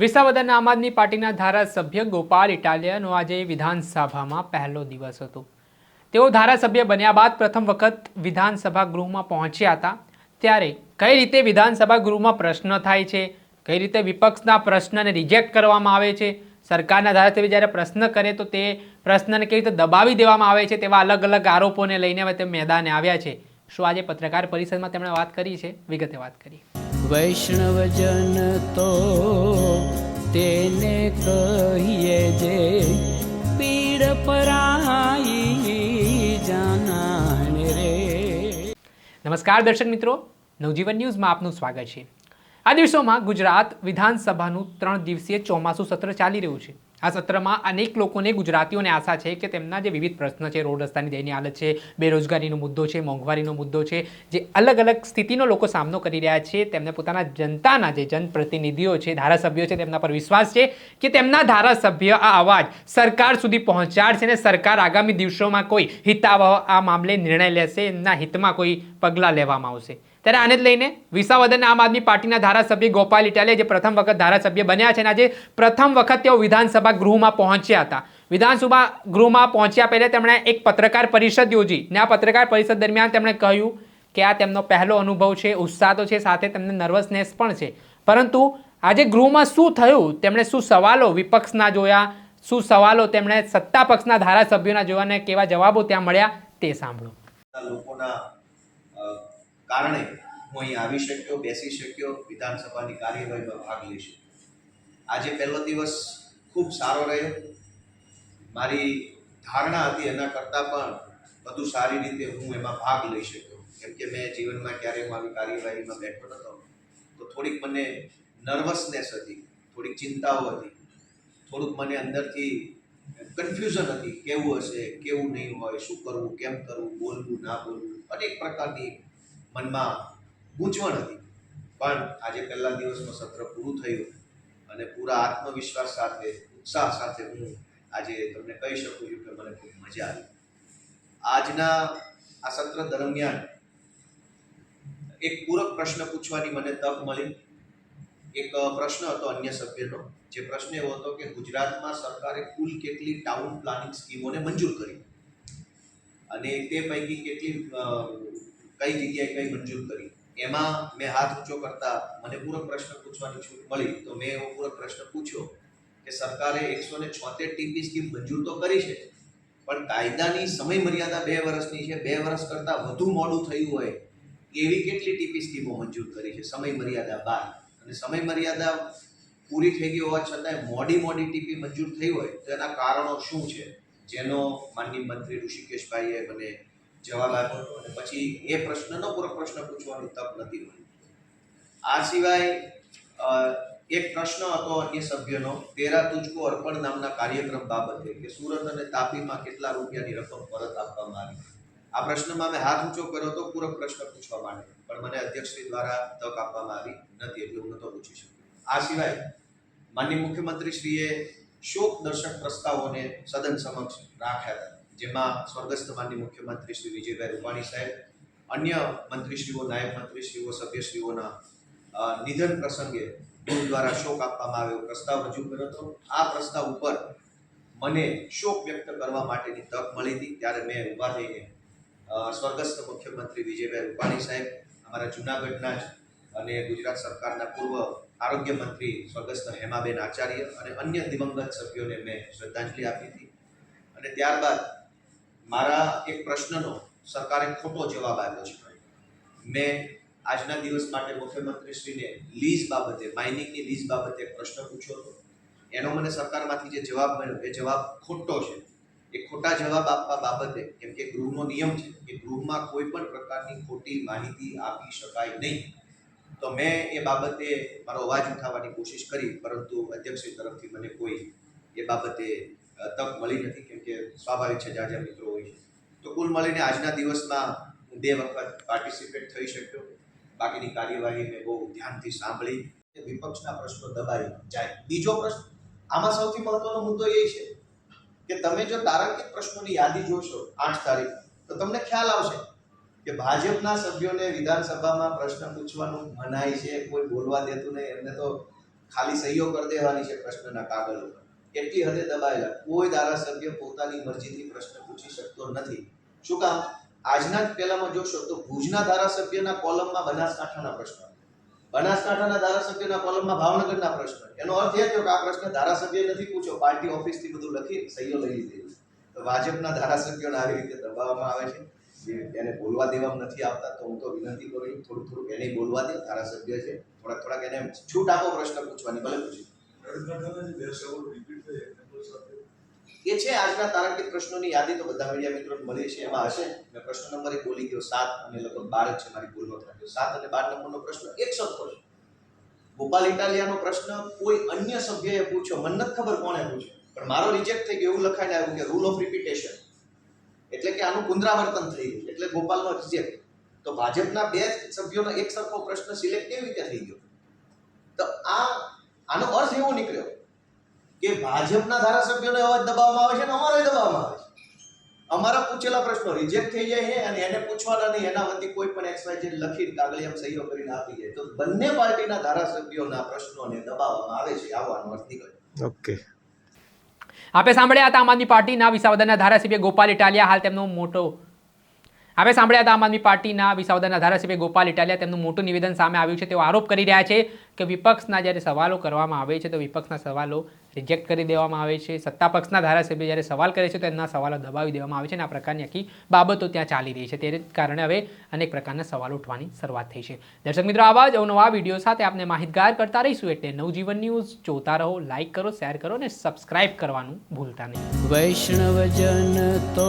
વિસાવદરના આમ આદમી પાર્ટીના ધારાસભ્ય ગોપાલ ઇટાલિયાનો આજે વિધાનસભામાં પહેલો દિવસ હતો. તેઓ ધારાસભ્ય બન્યા બાદ પ્રથમ વખત વિધાનસભા ગૃહમાં પહોંચ્યા હતા. ત્યારે કઈ રીતે વિધાનસભા ગૃહમાં પ્રશ્ન થાય છે? કઈ રીતે વિપક્ષના પ્રશ્નને રિજેક્ટ કરવામાં આવે છે? સરકારના ધારાસભ્ય જ્યારે પ્રશ્ન કરે તો તે પ્રશ્નને કેવી રીતે દબાવી દેવામાં આવે છે તેવા અલગ અલગ આરોપોને લઈને હવે તે મેદાને આવ્યા છે. શું આજે પત્રકાર પરિષદમાં તેમણે વાત કરી છે? વિગતે વાત કરી વૈષ્ણવજન તો તેને કહીએ જે પીડ પરાઈ જાનાને રે. નમસ્કાર દર્શક મિત્રો, નવજીવન ન્યૂઝમાં આપનું સ્વાગત છે. આ દિવસોમાં ગુજરાત વિધાનસભાનું ત્રણ દિવસીય ચોમાસું સત્ર ચાલી રહ્યું છે. આ સત્રમાં અનેક લોકોને ગુજરાતીઓને આશા છે કે તેમના જે વિવિધ પ્રશ્ન છે, રોડ રસ્તાની દયનીય હાલત છે, બેરોજગારીનો મુદ્દો છે, મોંઘવારીનો મુદ્દો છે, જે અલગ અલગ સ્થિતિનો લોકો સામનો કરી રહ્યા છે, તેમને પોતાના જનતાના જે જનપ્રતિનિધિઓ છે, ધારાસભ્યો છે, તેમના પર વિશ્વાસ છે કે તેમના ધારાસભ્ય આ અવાજ સરકાર સુધી પહોંચાડશે અને સરકાર આગામી દિવસોમાં કોઈ હિતાવહ આ મામલે નિર્ણય લેશે, એમના હિતમાં કોઈ પગલાં લેવામાં આવશે. ત્યારે આને જ લઈને વિસાવદન આમ આદમી પાર્ટીના ધારાસભ્ય ગોપાલ ઇટાલિયા જે પ્રથમ વખત ધારાસભ્ય બન્યા છે અને આજે પ્રથમ વખત તેઓ વિધાનસભા ગૃહમાં પહોંચ્યા હતા. વિધાનસભા ગૃહમાં પહોંચ્યા પહેલાં તેમણે એક પત્રકાર પરિષદ યોજી ને આ પત્રકાર પરિષદ દરમિયાન તેમણે કહ્યું કે આ તેમનો પહેલો અનુભવ છે, ઉત્સાહ તો છે, સાથે તેમને નર્વસનેસ પણ છે. પરંતુ આજે ગૃહમાં શું થયું? તેમણે શું સવાલો વિપક્ષના જોયા? શું સવાલો તેમણે સત્તા પક્ષના ધારાસભ્યોના જોયા અને કેવા જવાબો ત્યાં મળ્યા તે સાંભળો. લોકોના કારણે હું અહીં આવી શક્યો, બેસી શક્યો, વિધાનસભાની કાર્યવાહીમાં ભાગ લઈ શક્યો. આજે પહેલો દિવસ ખૂબ સારો રહ્યો. મારી ધારણા હતી એના કરતાં પણ વધુ સારી રીતે હું એમાં ભાગ લઈ શક્યો. કેમ કે મેં જીવનમાં ક્યારેય હું આવી કાર્યવાહીમાં બેઠો નહોતો. તો થોડીક મને નર્વસનેસ હતી, થોડીક ચિંતાઓ હતી. થોડુંક મને અંદરથી કન્ફ્યુઝન હતી, કેવું હશે, કેવું નહીં હોય, શું કરવું, કેમ કરવું, બોલવું, ના બોલવું, અનેક પ્રકારની મનમાં ગૂંચવણ હતી. પણ આજે પહેલા દિવસનું સત્ર પૂરું થયું અને પૂરા આત્મવિશ્વાસ સાથે, ઉત્સાહ સાથે હું આજે તમને કહી શકું છું કે મને ખૂબ મજા આવી. આજના આ સત્ર દરમિયાન એક પૂરક પ્રશ્ન પૂછવાની મને તક મળી. એક પ્રશ્ન હતો અન્ય સભ્યનો, જે પ્રશ્ન એવો હતો કે ગુજરાતમાં સરકારે કુલ કેટલી ટાઉન પ્લાનિંગ સ્કીમોને મંજૂર કરી? અને તે પૈકી કેટલી કઈ જગ્યાએ કઈ મંજૂર કરી. એમાં મેં હાથ ઊંચો કરતા મને પૂરક પ્રશ્ન પૂછવાની છૂટ મળી. તો મેં એવો પૂરક પ્રશ્ન પૂછ્યો કે સરકારે એકસો ને છોતેર ટીપી સ્કીમ મંજૂર તો કરી છે, પણ કાયદાની સમય મર્યાદા બે વર્ષની છે. બે વર્ષ કરતાં વધુ મોડું થયું હોય એવી કેટલી ટીપી સ્કીમો મંજૂર કરી છે? સમય મર્યાદા બાદ અને સમય મર્યાદા પૂરી થઈ ગઈ હોવા છતાંય મોડી મોડી ટીપી મંજૂર થઈ હોય તો એના કારણો શું છે? જેનો માનનીય મંત્રી ઋષિકેશભાઈએ મને જવાબ આપ્યો હતો અને પછી એ પ્રશ્નનો પૂરો પ્રશ્ન પૂછવાની તક નથી મળી. આ સિવાય એક પ્રશ્ન હતો અન્ય સભ્યનો, તેરા તુજકો અર્પણ નામના કાર્યક્રમ બાબતે કે સુરત અને તાપીમાં કેટલા રૂપિયાની રકમ પરત આપવામાં આવી? આ પ્રશ્નમાં મેં હાથ ઊંચો કર્યો હતો પૂરક પ્રશ્ન પૂછવા માટે પણ મને અધ્યક્ષશ્રી દ્વારા તક આપવામાં આવી નથી એટલે હું નહોતો પૂછી શક્યો. આ સિવાય, માનનીય મુખ્યમંત્રીશ્રીએ શોક દર્શક પ્રસ્તાવોને સદન સમક્ષ રાખ્યા હતા. જેમાં સ્વર્ગસ્થ માનનીય મુખ્યમંત્રી શ્રી વિજયભાઈ રૂપાણી સાહેબ, અન્ય મંત્રીશ્રીઓ, નાયબ મંત્રીશ્રીઓ, સભ્યશ્રીઓના નિધન પ્રસંગે ગુરુ દ્વારા શોક આપવામાં આવ્યો. પ્રસ્તાવ રજૂ કર્યો હતો. આ પ્રસ્તાવ ઉપર મને શોક વ્યક્ત કરવા માટેની તક મળી હતી. ત્યારે મેં ઊભા થઈને સ્વર્ગસ્થ મુખ્યમંત્રી વિજયભાઈ રૂપાણી સાહેબ, અમારા જૂનાગઢના જ અને ગુજરાત સરકારના પૂર્વ આરોગ્ય મંત્રી સ્વર્ગસ્થ હેમાબેન આચાર્ય અને અન્ય દિવંગત સભ્યોને મેં શ્રદ્ધાંજલિ આપી હતી. અને ત્યારબાદ મારા એક પ્રશ્નનો સરકારે ખોટો જવાબ આપ્યો છે મેં આજના દિવસ માટે મુખ્યમંત્રીશ્રીને લીઝ બાબતે, માઇનિંગની લીઝ બાબતે એક પ્રશ્ન પૂછ્યો હતો. એનો મને સરકારમાંથી જે જવાબ મળ્યો, એ જવાબ ખોટો છે. એ ખોટા જવાબ આપવા બાબતે, કેમ કે ગૃહનો નિયમ છે કે ગૃહમાં કોઈ પણ પ્રકારની ખોટી માહિતી આપી શકાય નહીં. તો મેં એ બાબતે મારો અવાજ ઉઠાવવાની કોશિશ કરી, પરંતુ અધ્યક્ષશ્રી તરફથી મને કોઈ એ બાબતે તક મળી નથી, કેમ કે સ્વાભાવિક છે, જાજા મિત્રો હોય છે. તો કુલ મળીને આજના દિવસમાં હું બે વખત પાર્ટિસિપેટ થઈ શક્યો. બાકીની કાર્યવાહી મેં બહુ ધ્યાનથી સાંભળી. વિપક્ષના પ્રશ્નો દબાઈ જાય. બીજો પ્રશ્ન, આમાં સૌથી મહત્વનો મુદ્દો એ છે કે તમે જો તારાંકિત પ્રશ્નોની યાદી જોશો આઠ તારીખ, તો તમને ખ્યાલ આવશે કે ભાજપના સભ્યોને વિધાનસભામાં પ્રશ્ન પૂછવાનું મનાય છે, કોઈ બોલવા દેતું નહીં, એમને તો ખાલી સહીઓ કરી દેવાની છે પ્રશ્નના કાગળ ઉપર. કેટલી હદે દબાયેલા? કોઈ ધારાસભ્ય પોતાની મરજીથી પ્રશ્ન પૂછી શકતો નથી. શું કામ? આજના જ પહેલામાં જોશો તો ભુજના ધારાસભ્યના કોલમમાં બનાસકાંઠાના પ્રશ્નો. બનાસકાંઠાના ધારાસભ્યના કોલમમાં ભાવનગરના પ્રશ્ન. એનો અર્થ એ થયો કે આ પ્રશ્ન ધારાસભ્ય નથી પૂછ્યો, પાર્ટી ઓફિસથી બધું લખી સહીઓ લઈ લીધી તો ભાજપના ધારાસભ્યોને આવી રીતે દબાવવામાં આવે છે? એને બોલવા દેવામાં નથી આવતા, તો હું તો વિનંતી કરું થોડું થોડુંક એને બોલવા દે, ધારાસભ્ય છે, થોડાક થોડાક એને છૂટ આપો પ્રશ્ન પૂછવાની, ભલે પૂછી. છે આજના તારાંકિત પ્રશ્નોની યાદી તો બધા મીડિયા મિત્રોને મળી છે, એમાં હશે. મેં પ્રશ્ન નંબર એક બોલી ગયો, સાત, અને લગભગ બાર છે મારી ભૂલ ન થાય સાત અને બાર નંબરનો પ્રશ્ન એક સરખો છે. ગોપાલ ઇટાલિયાનો પ્રશ્ન, કોઈ અન્ય સભ્યએ પૂછ્યો? મને નથી ખબર કોણે પૂછ્યો. પણ મારો રિજેક્ટ થઈ ગયો, એવું લખાઈને આવ્યું કે રૂલ ઓફ રિપીટેશન એટલે કે આનું પુનરાવર્તન થઈ ગયું. એટલે ગોપાલનો રિજેક્ટ તો ભાજપના બે સભ્યોનો એક સરખો પ્રશ્ન સિલેક્ટ કેવી રીતે થઈ ગયો? તો આ, આનો અર્થ એવો નીકળ્યો કે ભાજપના ધારાસભ્યોને અવાજ દબાવવામાં આવે છે અને અમારો દબાવવામાં આવે છે. અમારા પૂછેલા પ્રશ્નો રિજેક્ટ થઈ જાય છે અને એને પૂછવાના નહીં એના વતી કોઈ પણ એક્સવાય લખી લખીને કાગળિયામાં સહીઓ કરીને આપી જાય. તો બંને પાર્ટીના ધારાસભ્યોના પ્રશ્નોને દબાવવામાં આવે છે આવવાનો અર્થ નીકળે. ઓકે. આપે સાંભળ્યા હતા આમ આદમી પાર્ટીના વિસાવદરના ધારાસભ્ય ગોપાલ ઇટાલિયા હાલ તેમનો મોટો આપે સાંભળ્યા હતા આમ આદમી પાર્ટીના વિસાવદરના ધારાસભ્ય ગોપાલ ઇટાલિયા તેમનું મોટું નિવેદન સામે આવ્યું છે. તેઓ આરોપ કરી રહ્યા છે કે વિપક્ષના જ્યારે સવાલો કરવામાં આવે છે, તો વિપક્ષના સવાલો રિજેક્ટ કરી દેવામાં આવે છે. સત્તા પક્ષના ધારાસભ્ય જ્યારે સવાલ કરે છે, તો એમના સવાલો દબાવી દેવામાં આવે છે અને આ પ્રકારની આખી બાબતો ત્યાં ચાલી રહી છે. તેને કારણે હવે અનેક પ્રકારના સવાલો ઉઠવાની શરૂઆત થઈ છે. દર્શક મિત્રો, આવા જ અવનવા વીડિયો સાથે આપને માહિતગાર કરતા રહીશું એટલે નવજીવન ન્યૂઝ જોતા રહો લાઇક કરો, શેર કરો અને સબસ્ક્રાઇબ કરવાનું ભૂલતા નહીં. વૈષ્ણવજન તો